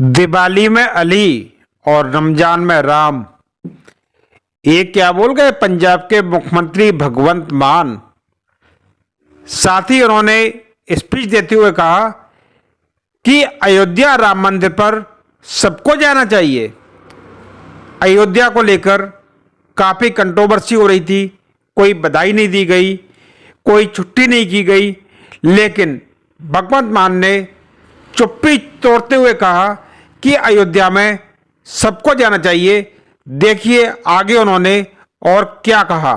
दिवाली में अली और रमज़ान में राम। ये क्या बोल गए? पंजाब के मुख्यमंत्री भगवंत मान। साथ ही उन्होंने स्पीच देते हुए कहा कि अयोध्या राम मंदिर पर सबको जाना चाहिए। अयोध्या को लेकर काफ़ी कंट्रोवर्सी हो रही थी। कोई बधाई नहीं दी गई, कोई छुट्टी नहीं की गई, लेकिन भगवंत मान ने चुप्पी तोड़ते हुए कहा कि अयोध्या में सबको जाना चाहिए देखिए आगे उन्होंने और क्या कहा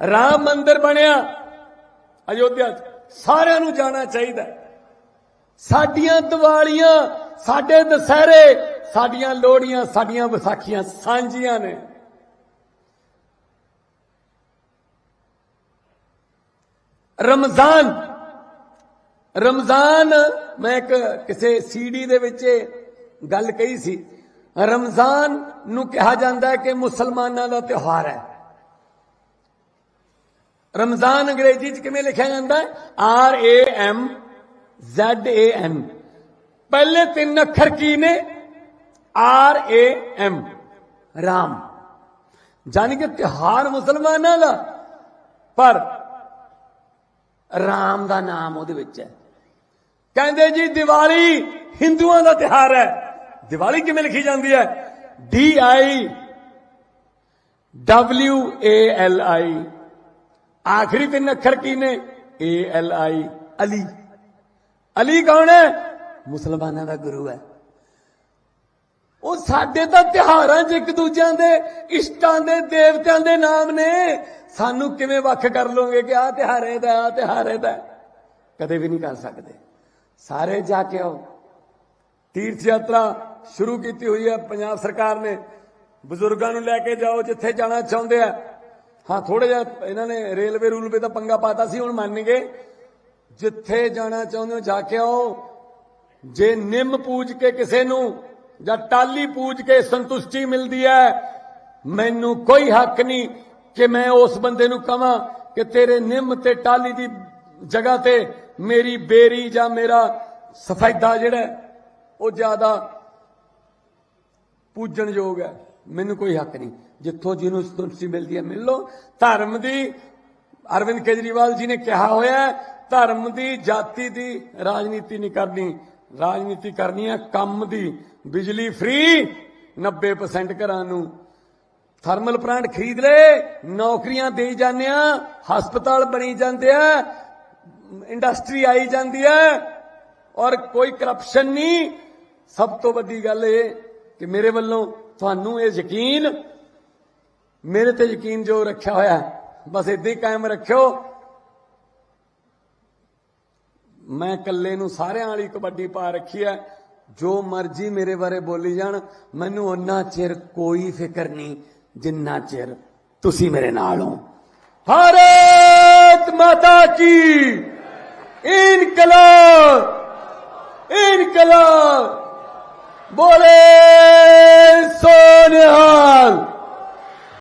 ਰਾਮ ਮੰਦਿਰ ਬਣਿਆ ਅਯੋਧਿਆ 'ਚ ਸਾਰਿਆਂ ਨੂੰ ਜਾਣਾ ਚਾਹੀਦਾ ਹੈ। ਸਾਡੀਆਂ ਦੀਵਾਲੀਆਂ ਸਾਡੇ ਦਸਹਿਰੇ ਸਾਡੀਆਂ ਲੋਹੜੀਆਂ ਸਾਡੀਆਂ ਵਿਸਾਖੀਆਂ ਸਾਂਝੀਆਂ ਨੇ ਰਮਜ਼ਾਨ ਰਮਜ਼ਾਨ, ਮੈਂ ਇੱਕ ਕਿਸੇ ਸੀਡੀ ਦੇ ਵਿੱਚ ਗੱਲ ਕਹੀ ਸੀ। ਰਮਜ਼ਾਨ ਨੂੰ ਕਿਹਾ ਜਾਂਦਾ ਹੈ ਕਿ ਮੁਸਲਮਾਨਾਂ ਦਾ ਤਿਉਹਾਰ ਹੈ। ਰਮਜ਼ਾਨ ਅੰਗਰੇਜ਼ੀ ਚ ਕਿਵੇਂ ਲਿਖਿਆ ਜਾਂਦਾ ਹੈ? R A M Z A N ਪਹਿਲੇ ਤਿੰਨ ਅੱਖਰ ਕੀ ਨੇ? R A M Ram. ਜਾਨੀ ਕਿ ਤਿਉਹਾਰ ਮੁਸਲਮਾਨਾਂ ਦਾ, ਪਰ ਰਾਮ ਦਾ ਨਾਮ ਉਹਦੇ ਵਿੱਚ ਹੈ। ਕਹਿੰਦੇ ਜੀ ਦੀਵਾਲੀ ਹਿੰਦੂਆਂ ਦਾ ਤਿਉਹਾਰ ਹੈ। ਦੀਵਾਲੀ ਕਿਵੇਂ ਲਿਖੀ ਜਾਂਦੀ ਹੈ? D I W A L I ਆਖਰੀ ਤਿੰਨ ਅੱਖਰ ਕੀ ਨੇ? A L I Ali. Ali ਕੌਣ ਹੈ? ਮੁਸਲਮਾਨਾਂ ਦਾ ਗੁਰੂ ਹੈ। ਉਹ ਸਾਡੇ ਤਾਂ ਤਿਉਹਾਰਾਂ 'ਚ ਇੱਕ ਦੂਜਿਆਂ ਦੇ ਇਸ਼ਟਾਂ ਦੇ ਦੇਵਤਿਆਂ ਦੇ ਨਾਮ ਨੇ। ਸਾਨੂੰ ਕਿਵੇਂ ਵੱਖ ਕਰ ਲੋਗੇ ਕਿ ਆਹ ਤਿਉਹਾਰ ਇਹਦਾ ਆਹ ਤਿਉਹਾਰ ਇਹਦਾ ਕਦੇ ਵੀ ਨਹੀਂ ਕਰ ਸਕਦੇ। ਸਾਰੇ ਜਾ ਕੇ ਆਓ। ਤੀਰਥ ਯਾਤਰਾ ਸ਼ੁਰੂ ਕੀਤੀ ਹੋਈ ਹੈ। ਪੰਜਾਬ ਸਰਕਾਰ ਨੇ ਬਜ਼ੁਰਗਾਂ ਨੂੰ ਲੈ ਕੇ ਜਾਓ, ਜਿੱਥੇ ਜਾਣਾ ਚਾਹੁੰਦੇ ਆ। ਹਾਂ ਥੋੜਾ ਜਿਹਾ ਇਹਨਾਂ ਨੇ ਰੇਲਵੇ ਰੂਲਵੇ ਦਾ ਪੰਗਾ ਪਾਤਾ ਸੀ, ਹੁਣ ਮੰਨ ਗਏ। ਜਿੱਥੇ ਜਾਣਾ ਚਾਹੁੰਦੇ ਹੋ, ਜਾ ਕੇ ਆਓ। ਜੇ ਨਿੰਮ ਪੂਜ ਕੇ ਕਿਸੇ ਨੂੰ ਜਾਂ ਟਾਲੀ ਪੂਜ ਕੇ ਸੰਤੁਸ਼ਟੀ ਮਿਲਦੀ ਹੈ, ਮੈਨੂੰ ਕੋਈ ਹੱਕ ਨਹੀਂ ਕਿ ਮੈਂ ਉਸ ਬੰਦੇ ਨੂੰ ਕਹਾਂ ਕਿ ਤੇਰੇ ਨਿੰਮ ਤੇ ਟਾਲੀ ਦੀ ਜਗ੍ਹਾ ਤੇ ਮੇਰੀ ਬੇਰੀ ਜਾਂ ਮੇਰਾ ਸਫੈਦਾ ਜਿਹੜਾ ਉਹ ਜ਼ਿਆਦਾ ਪੂਜਣਯੋਗ ਹੈ। ਮੈਨੂੰ ਕੋਈ ਹੱਕ ਨਹੀਂ। ਜਿੱਥੋਂ ਜਿਹਨੂੰ ਸੰਤੁਸ਼ਟੀ ਮਿਲਦੀ ਹੈ, ਮਿਲ ਲਓ। ਧਰਮ ਦੀ ਅਰਵਿੰਦ ਕੇਜਰੀਵਾਲ ਜੀ ਨੇ ਕਿਹਾ ਹੋਇਆ ਧਰਮ ਦੀ ਜਾਤੀ ਦੀ ਰਾਜਨੀਤੀ ਨਹੀਂ ਕਰਨੀ। ਰਾਜਨੀਤੀ ਕਰਨੀ ਹੈ ਕੰਮ ਦੀ। ਬਿਜਲੀ ਫ੍ਰੀ 90% ਘਰਾਂ ਨੂੰ। ਥਰਮਲ ਪਲਾਂਟ ਖਰੀਦ ਲੈ ਨੌਕਰੀਆਂ ਦੇਈ ਜਾਂਦੇ ਆ ਹਸਪਤਾਲ ਬਣੀ ਜਾਂਦੇ ਆ ਇੰਡਸਟਰੀ ਆਈ ਜਾਂਦੀ ਹੈ ਔਰ ਕੋਈ ਕਰਪਸ਼ਨ ਨਹੀਂ। ਸਭ ਤੋਂ ਵੱਡੀ ਗੱਲ ਇਹ ਕਿ ਮੇਰੇ ਵੱਲੋਂ ਤੁਹਾਨੂੰ ਇਹ ਯਕੀਨ ਮੇਰੇ ਤੇ ਯਕੀਨ ਜੋ ਰੱਖਿਆ ਹੋਇਆ ਹੈ, ਬਸ ਇਦਾਂ ਹੀ ਕਾਇਮ ਰੱਖਿਓ। ਮੈਂ ਇਕੱਲੇ ਨੂੰ ਸਾਰਿਆਂ ਵਾਲੀ ਕਬੱਡੀ ਪਾ ਰੱਖੀ ਹੈ। ਜੋ ਮਰਜ਼ੀ ਮੇਰੇ ਬਾਰੇ ਬੋਲੀ ਜਾਣ ਮੈਨੂੰ ਉਹਨਾਂ ਚਿਰ ਕੋਈ ਫਿਕਰ ਨਹੀਂ ਜਿੰਨਾ ਚਿਰ ਤੁਸੀਂ ਮੇਰੇ ਨਾਲ ਹੋ। ਭਾਰਤ ਮਾਤਾ ਕੀ? ਇਨਕਲਾਬ ਇਨਕਲਾਬ। ਬੋਲੇ ਸੋਨਿਹਾਲ।